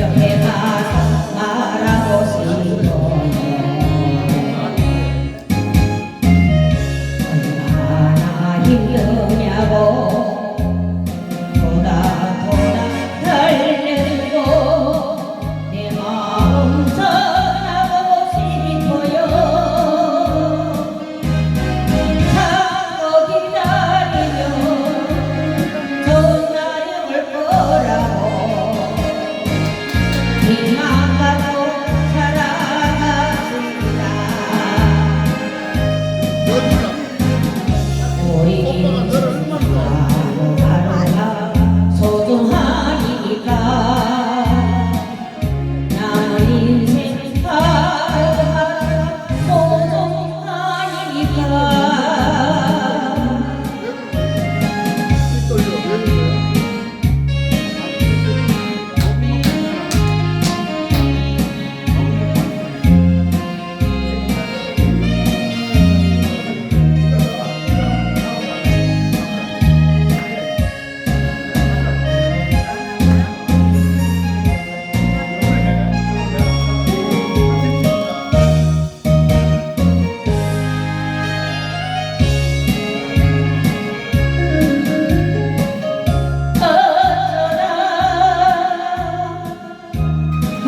옆에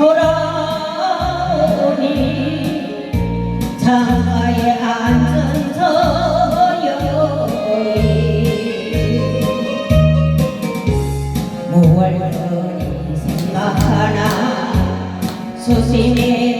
돌아오니 창가에 앉은 서영이 무얼거리 생각하나 수심이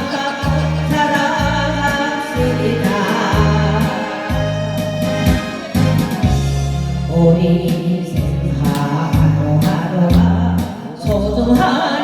우리 생활 하루하루가. 소중한